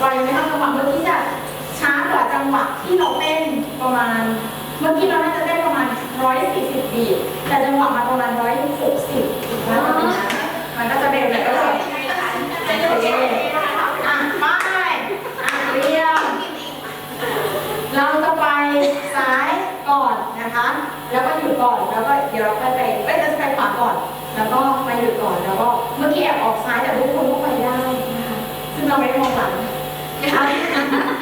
ไวไหมคะจังหวะเมื่อกี้จะช้ากว่าจังหวะที่เราเต้นประมาณ เมื่อกี้เราน่าจะได้ประมาณร้อยสี่สิบีแต่จังหวะมาประมาณร้อยหกสิบนะมันก็จะเร็วแหละก็เลยอะมาอะเรียงเราจะไปซ้ายก่อนนะคะ แล้วก็หยุดก่อนแล้วก็เดี๋ยวเราไปไปไปจะไปขวาก่อน แล้วก็ไปหยุดก่อนแล้วก็เมื่อกี้แอบออกซ้ายแต่ทุกคนก็ไปได้นะคะซึ่งเราไม่ได้มองหลัง Yeah.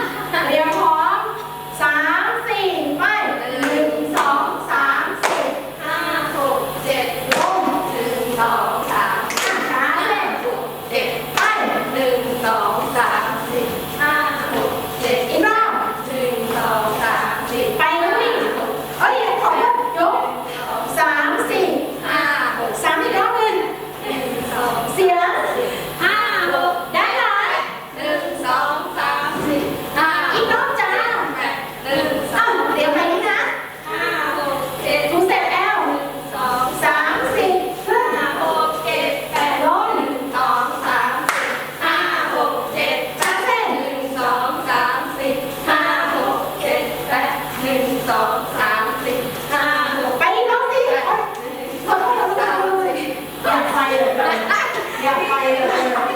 สองสามสี่ห้าไปเราต้อยอาไปเลยอยาไปเลย